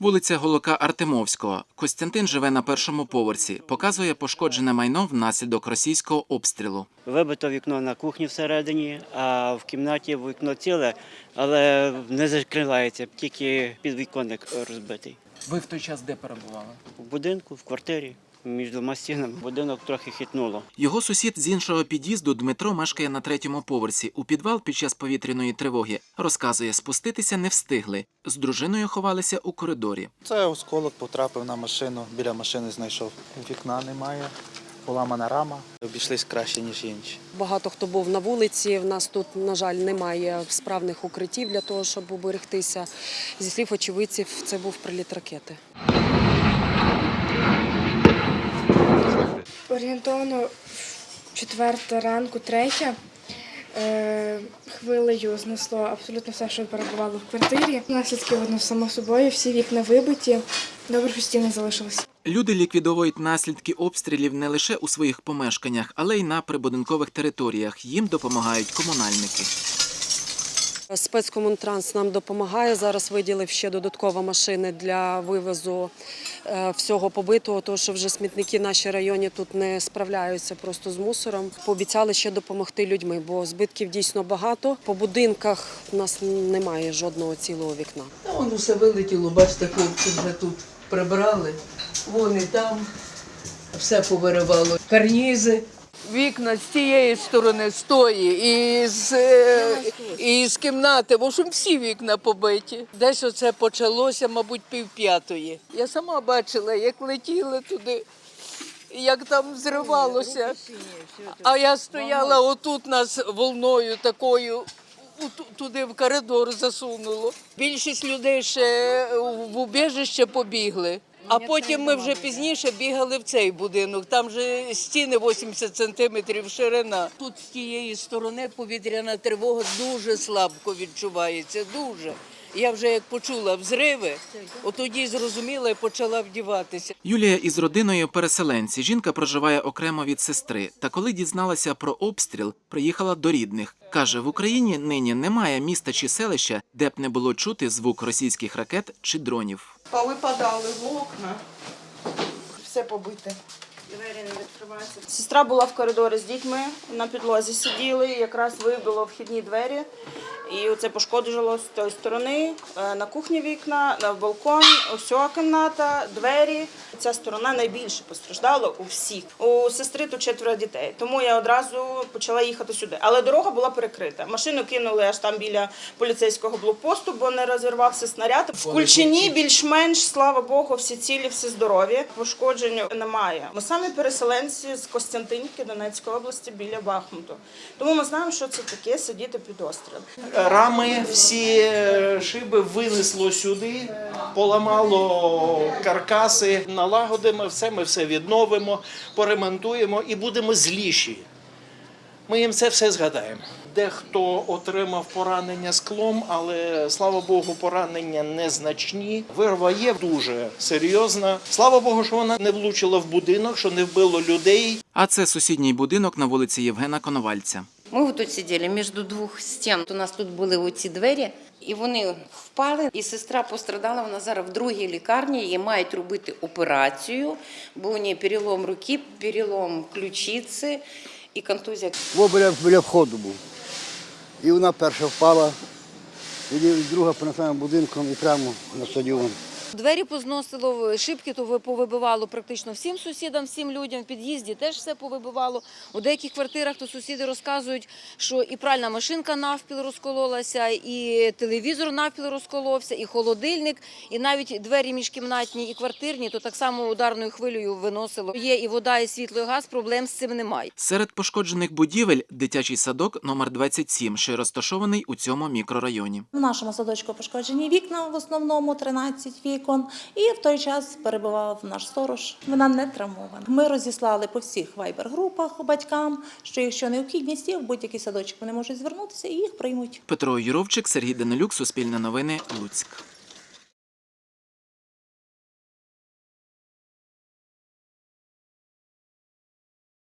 Вулиця Голока Артемовського. Костянтин живе на першому поверсі. Показує пошкоджене майно внаслідок російського обстрілу. Вибито вікно на кухні всередині, а в кімнаті вікно ціле, але не закривається, тільки підвіконник розбитий. Ви в той час де перебували? У будинку, в квартирі, між двома стінами. Будинок трохи хитнуло. Його сусід з іншого під'їзду Дмитро мешкає на третьому поверсі. У підвал під час повітряної тривоги розказує, спуститися не встигли. З дружиною ховалися у коридорі. Це осколок потрапив на машину, біля машини знайшов. Вікна немає, поламана рама. Обійшлись краще, ніж інші. Багато хто був на вулиці. В нас тут, на жаль, немає справних укриттів для того, щоб уберегтися. Зі слів очевидців, це був приліт ракети. Орієнтовно четверта ранку, третя. Е, хвилею знесло абсолютно все, що перебувало в квартирі. Наслідки видно само собою, всі вікна вибиті. Добре, стіни залишилися. Люди ліквідовують наслідки обстрілів не лише у своїх помешканнях, але й на прибудинкових територіях. Їм допомагають комунальники. Спецкомунтранс нам допомагає. Зараз виділив ще додаткові машини для вивозу е, всього побитого, тому що вже смітники в нашій районі тут не справляються просто з мусором. Пообіцяли ще допомогти людьми, бо збитків дійсно багато. По будинках в нас немає жодного цілого вікна. Воно все вилетіло, бачите, хлопці вже тут прибрали. Вони там все повиривало. Карнізи. Вікна з тієї сторони стої і з, е, і з кімнати, в общем, всі вікна побиті. Десь оце почалося, мабуть, півп'ятої. Я сама бачила, як летіли туди, як там зривалося. А я стояла отут нас волною такою. Туди в коридор засунуло. Більшість людей ще в убіжище побігли. А потім ми вже пізніше бігали в цей будинок. Там же стіни 80 сантиметрів ширина. Тут з тієї сторони повітряна тривога дуже слабко відчувається. Дуже. Я вже як почула взриви, от тоді зрозуміла і почала вдіватися. Юлія із родиною переселенці. Жінка проживає окремо від сестри. Та коли дізналася про обстріл, приїхала до рідних. Каже, в Україні нині немає міста чи селища, де б не було чути звук російських ракет чи дронів. Повипадали в окна. Все побите. Двері не відкриваються. Сестра була в коридорі з дітьми, на підлозі сиділи, якраз вибило вхідні двері. І це пошкоджувало з тої сторони, е, на кухні вікна, на балкон, усього кімната, двері. Ця сторона найбільше постраждала у всіх. У сестри тут четверо дітей, тому я одразу почала їхати сюди. Але дорога була перекрита. Машину кинули аж там біля поліцейського блокпосту, бо не розірвався снаряд. В Кульчині більш-менш, слава Богу, всі цілі, всі здорові. Пошкоджень немає. Ми самі переселенці з Костянтинівки Донецької області біля Бахмуту. Тому ми знаємо, що це таке сидіти під обстрілом. Рами, всі е, шиби винесло сюди, поламало каркаси, налагодимо все, ми все відновимо, поремонтуємо і будемо зліші. Ми їм це все згадаємо. Дехто отримав поранення склом, але слава Богу, поранення незначні. Вирва є дуже серйозна. Слава Богу, що вона не влучила в будинок, що не вбило людей. А це сусідній будинок на вулиці Євгена Коновальця. Ми тут сиділи між двох стін. У нас тут були оці двері, і вони впали. І сестра пострадала. Вона зараз в другій лікарні. Їй мають робити операцію, бо у неї перелом руки, перелом ключиці і контузія. Во біля, біля входу був. І вона перша впала, і друга понесла будинком і прямо на стадіон. Двері позносило, шибки то ви- повибивало практично всім сусідам, всім людям. В під'їзді теж все повибивало. У деяких квартирах то сусіди розказують, що і пральна машинка навпіл розкололася, і телевізор навпіл розколовся, і холодильник, і навіть двері міжкімнатні і квартирні, то так само ударною хвилею виносило. Є і вода, і світло, і газ, проблем з цим немає. Серед пошкоджених будівель дитячий садок номер 27, що розташований у цьому мікрорайоні. В нашому садочку пошкоджені вікна, в основному 13 вікон. І в той час перебував наш сторож. Вона не травмована. Ми розіслали по всіх вайбер-групах батькам, що якщо необхідність є, в будь-який садочок вони можуть звернутися і їх приймуть. Петро Юровчик, Сергій Данилюк, Суспільне новини, Луцьк.